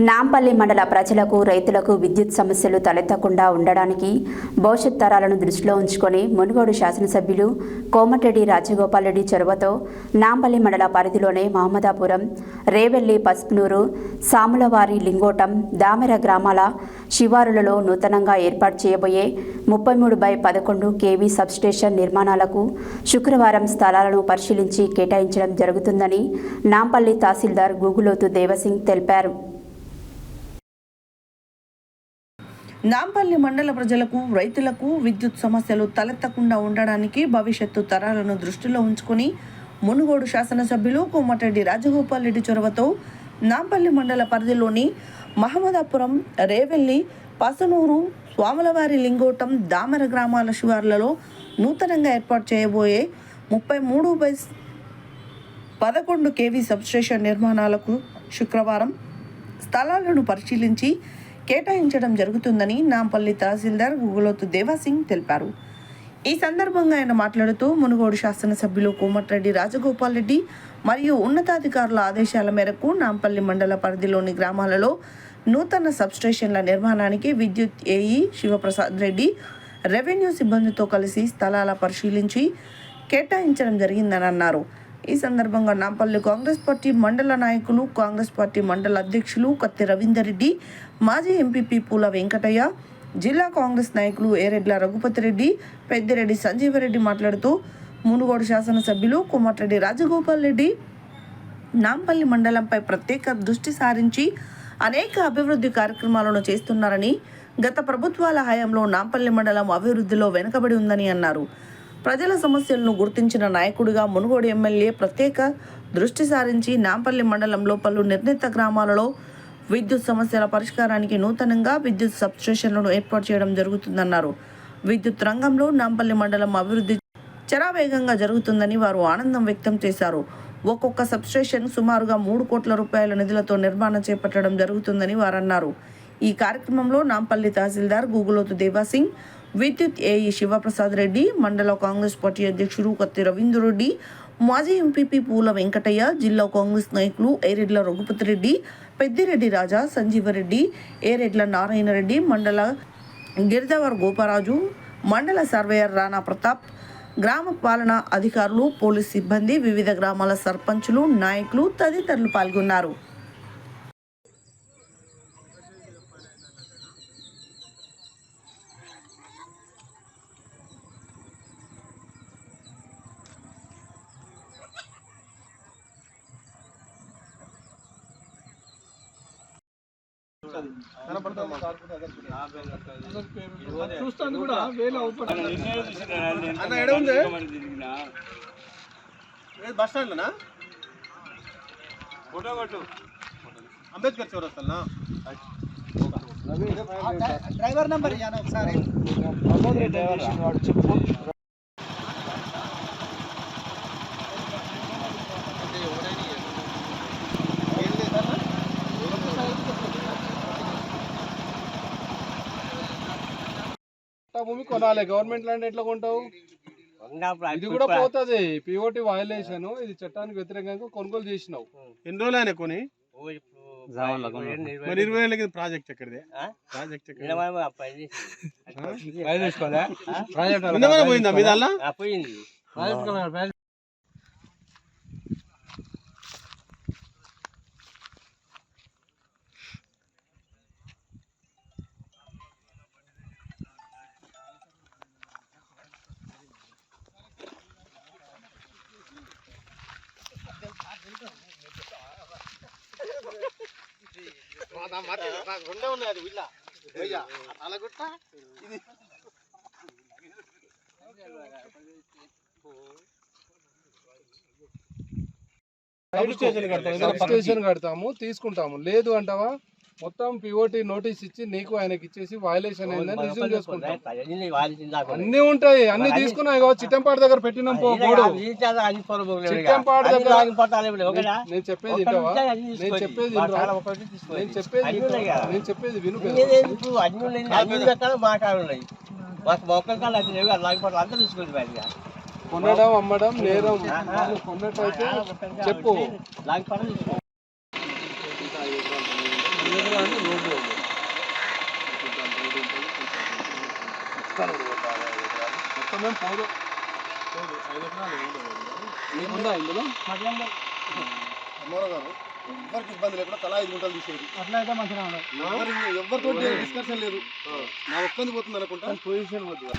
నాంపల్లి మండల ప్రజలకు రైతులకు విద్యుత్ సమస్యలు తలెత్తకుండా ఉండడానికి భవిష్యత్ తరాలను దృష్టిలో ఉంచుకొని మునుగోడు శాసనసభ్యులు కోమటిరెడ్డి రాజగోపాల్ రెడ్డి చొరవతో నాంపల్లి మండల పరిధిలోనే మహమ్మదాపురం రేవెల్లి పసుపునూరు సాములవారి లింగోటం దామెర గ్రామాల శివారులలో నూతనంగా ఏర్పాటు చేయబోయే ముప్పై మూడు బై పదకొండు కేవీ సబ్స్టేషన్ నిర్మాణాలకు శుక్రవారం స్థలాలను పరిశీలించి కేటాయించడం జరుగుతుందని నాంపల్లి తహసీల్దార్ గూగులోతు దేవసింగ్ తెలిపారు. నాంపల్లి మండల ప్రజలకు రైతులకు విద్యుత్ సమస్యలు తలెత్తకుండా ఉండడానికి భవిష్యత్తు తరాలను దృష్టిలో ఉంచుకొని మునుగోడు శాసనసభ్యులు కోమటిరెడ్డి రాజగోపాల్ రెడ్డి చొరవతో నాంపల్లి మండల పరిధిలోని మహమ్మదాపురం రేవెల్లి పసనూరు స్వాములవారి లింగోటం దామర గ్రామాల శివార్లలో నూతనంగా ఏర్పాటు చేయబోయే ముప్పై మూడు బై పదకొండు కేవీ సబ్స్టేషన్ నిర్మాణాలకు శుక్రవారం స్థలాలను పరిశీలించి కేటాయించడం జరుగుతుందని నాంపల్లి తహసీల్దార్ గుగులోతు దేవాసింగ్ తెలిపారు. ఈ సందర్భంగా ఆయన మాట్లాడుతూ మునుగోడు శాసనసభ్యులు కోమటిరెడ్డి రాజగోపాల్ రెడ్డి మరియు ఉన్నతాధికారుల ఆదేశాల మేరకు నాంపల్లి మండల పరిధిలోని గ్రామాలలో నూతన సబ్స్టేషన్ల నిర్మాణానికి విద్యుత్ ఏఈ శివప్రసాద్ రెడ్డి రెవెన్యూ సిబ్బందితో కలిసి స్థలాల పరిశీలించి కేటాయించడం జరిగిందని అన్నారు ఈ సందర్భంగా నాంపల్లి కాంగ్రెస్ పార్టీ మండల నాయకులు కాంగ్రెస్ పార్టీ మండల అధ్యక్షులు కత్తి రవీందర్ రెడ్డి మాజీ ఎంపీపీ పూల వెంకటయ్య జిల్లా కాంగ్రెస్ నాయకులు ఏరెడ్ల రఘుపతిరెడ్డి పెద్దిరెడ్డి సంజీవరెడ్డి మాట్లాడుతూ మునుగోడు శాసనసభ్యులు కోమటిరెడ్డి రాజగోపాల్ రెడ్డి నాంపల్లి మండలంపై ప్రత్యేక దృష్టి సారించి అనేక అభివృద్ధి కార్యక్రమాలను చేస్తున్నారని గత ప్రభుత్వాల హయాంలో నాంపల్లి మండలం అభివృద్ధిలో వెనుకబడి ఉందని అన్నారు. ప్రజల సమస్యలను గుర్తించిన నాయకుడిగా మునుగోడు ఎమ్మెల్యే ప్రత్యేక దృష్టి సారించి నాంపల్లి మండలంలో పలు నిర్ణీత గ్రామాలలో విద్యుత్ సమస్యల పరిష్కారానికి నూతనంగా విద్యుత్ సబ్స్టేషన్లను ఏర్పాటు చేయడం జరుగుతుందన్నారు. విద్యుత్ రంగంలో నాంపల్లి మండలం అభివృద్ధి చరావేగంగా జరుగుతుందని వారు ఆనందం వ్యక్తం చేశారు. ఒక్కొక్క సబ్స్టేషన్ సుమారుగా మూడు కోట్ల రూపాయల నిధులతో నిర్మాణం చేపట్టడం జరుగుతుందని వారన్నారు. ఈ కార్యక్రమంలో నాంపల్లి తహసీల్దార్ గూగులోతు దేవాసింగ్ విద్యుత్ ఏఈ శివప్రసాద్ రెడ్డి మండల కాంగ్రెస్ పార్టీ అధ్యక్షుడు కత్తి రవీందర్ రెడ్డి మాజీ ఎంపీపీ పూల వెంకటయ్య జిల్లా కాంగ్రెస్ నాయకులు ఏరెడ్ల రఘుపతి రెడ్డి పెద్దిరెడ్డి రాజా సంజీవరెడ్డి ఏరెడ్ల నారాయణ రెడ్డి మండల గిరిజవర్ గోపరాజు మండల సర్వేయర్ రాణా ప్రతాప్ గ్రామ పాలనా అధికారులు పోలీస్ సిబ్బంది వివిధ గ్రామాల సర్పంచులు నాయకులు తదితరులు పాల్గొన్నారు. చూస్తాను కూడా వేలు బస్ స్టాండ్లోనా ఫోటో కొట్టు అంబేద్కర్ చౌరస్తానా డ్రైవర్ నంబర్ ఇయ్యాను ఒకసారి? భూమి కొనాలి. గవర్నమెంట్ ల్యాండ్ ఎట్లా కొంటావు? ఇది కూడా పోతుంది. పిఓటి వయలేషన్ ఇది చట్టానికి వ్యతిరేకంగా కొనుగోలు చేసినావు. ఎన్ని రోజులు అయినా కొని? మరి ఇరవై ఏళ్ళకి ప్రాజెక్ట్ ఎక్కడిది? ప్రాజెక్ట్ పోయిందా? మీద పోయింది రెండే ఉన్నాయి అది వీళ్ళ అలాగుట్ట ఇది. స్టేషన్ కడతాము తీసుకుంటాము. లేదు అంటావా? మొత్తం పిఓటి నోటీస్ ఇచ్చి నీకు ఆయనకి ఇచ్చేసి వయలేషన్ అయిందని రిజ్యూమ్ చేసుకుంటాం అన్ని ఉంటాయి అన్ని తీసుకున్నాయి ఇగో చిట్టంపాడు దగ్గర పెట్టినాం పో బోర్డు చిట్టంపాడు దగ్గర నేను చెప్పేది వింటావా నేను చెప్పేది? నేను చెప్పేది? నేను చెప్పేది విను కొనడం అమ్మడం నేరం కొన్నట్టయితే చెప్పు ఐదు మొత్తం ఏం పోదు పోదు ఐదు ఎకరాలు ఏం ఇందులో అమ్మోరావు గారు ఎవరికి ఇబ్బంది లేకుండా తలా ఐదు గుంటలు తీసేది అట్లా అయితే మంచిగా ఉండదు ఎవరి ఎవరితో డిస్కషన్ లేదు నా ఒక్కంది పోతుంది అనుకుంటా పొజిషన్ కొద్దిగా